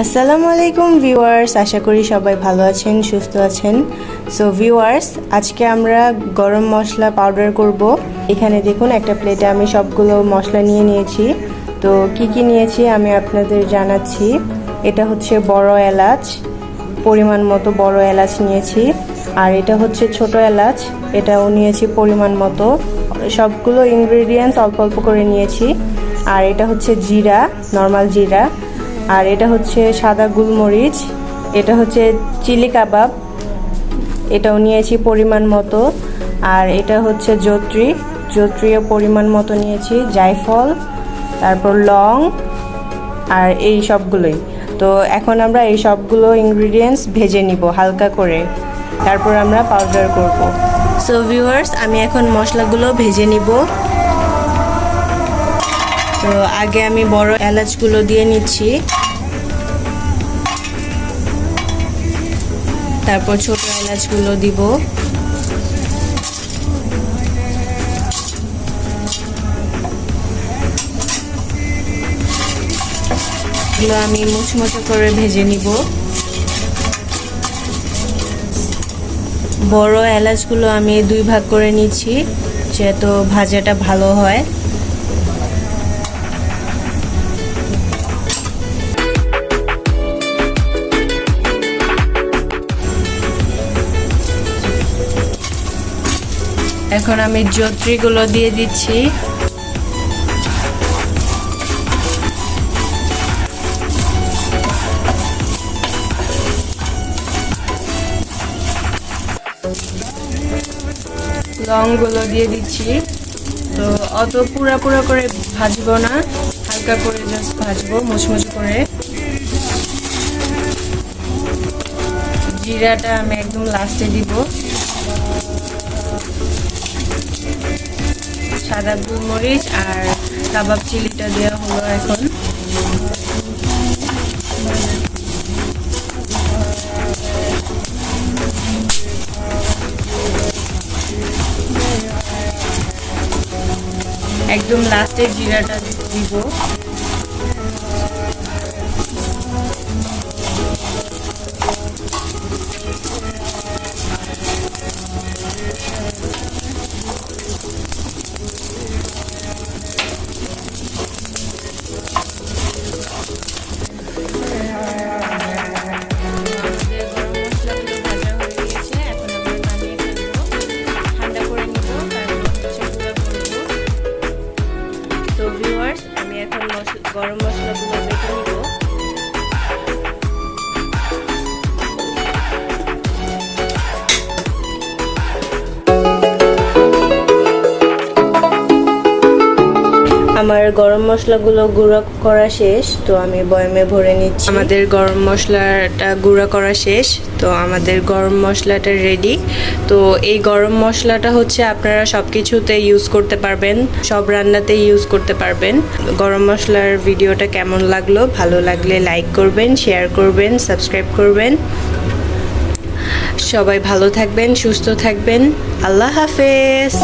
আসসালামু আলাইকুম ভিউয়ার্স, আশা করি সবাই ভালো আছেন, সুস্থ আছেন। সো ভিউয়ার্স, আজকে আমরা গরম মশলা পাউডার করব। এখানে দেখুন, একটা প্লেটে আমি সবগুলো মশলা নিয়ে নিয়েছি। তো, কি কি নিয়েছি আমি আপনাদের জানাচ্ছি। এটা হচ্ছে বড় এলাচ, পরিমাণ মতো বড় এলাচ নিয়েছি। আর এটা হচ্ছে ছোট এলাচ, এটাও নিয়েছি পরিমাণ মতো। সবগুলো ইনগ্রেডিয়েন্টস অল্প অল্প করে নিয়েছি। আর এটা হচ্ছে জিরা নর্মাল জিরা। আর এটা হচ্ছে সাদা গুলমরিচ, এটা হচ্ছে চিলি কাবাব, এটাও নিয়েছি পরিমাণ মতো। আর এটা হচ্ছে জত্রি জত্রিও পরিমাণ মতো নিয়েছি, জায়ফল, তারপর লং, আর এই সবগুলোই। তো এখন আমরা এই সবগুলো ইনগ্রিডিয়েন্টস ভেজে নিব হালকা করে। তারপর আমরা পাউডার করব। সো ভিউয়ার্স আমি এখন মশলাগুলো ভেজে নিব। তো আগে আমি বড় এলাচগুলো দিয়ে নিচ্ছি। তারপর ছোট এলাচগুলো দিব। এগুলো আমি মুচমুচো করে ভেজে নিব। বড় এলাচগুলো আমি দুই ভাগ করে নিচ্ছি যেহেতু ভাজাটা ভালো হয়। এখন আমি জত্রিগুলো দিয়ে দিচ্ছি। লংগুলো দিয়ে দিচ্ছি। তো অত পুরা পুরা করে ভাজবো না, হালকা করে জাস্ট ভাজবো মুচমুচ করে। জিরাটা আমি একদম লাস্টে দিব। সাদা গোলমরিচ আর কাবাব চিলিটা দেওয়া হলো এখন। একদম লাস্টে জিরাটা দিব। গরম মশলাগুলো বেটে নিব। আমার গরম মশলাগুলো গুঁড়ো করা শেষ, তো আমি বয়মে ভরে নিচ্ছি। আমাদের গরম মশলাটা গুঁড়ো করা শেষ, তো আমাদের গরম মশলাটা রেডি তো এই গরম মশলাটা হচ্ছে আপনারা সব কিছুতে ইউজ করতে পারবেন, সব রান্নাতে ইউজ করতে পারবেন। গরম মশলার ভিডিওটা কেমন লাগল? ভালো লাগলে লাইক করবেন শেয়ার করবেন সাবস্ক্রাইব করবেন। সবাই ভালো থাকবেন, সুস্থ থাকবেন। আল্লাহ হাফেজ!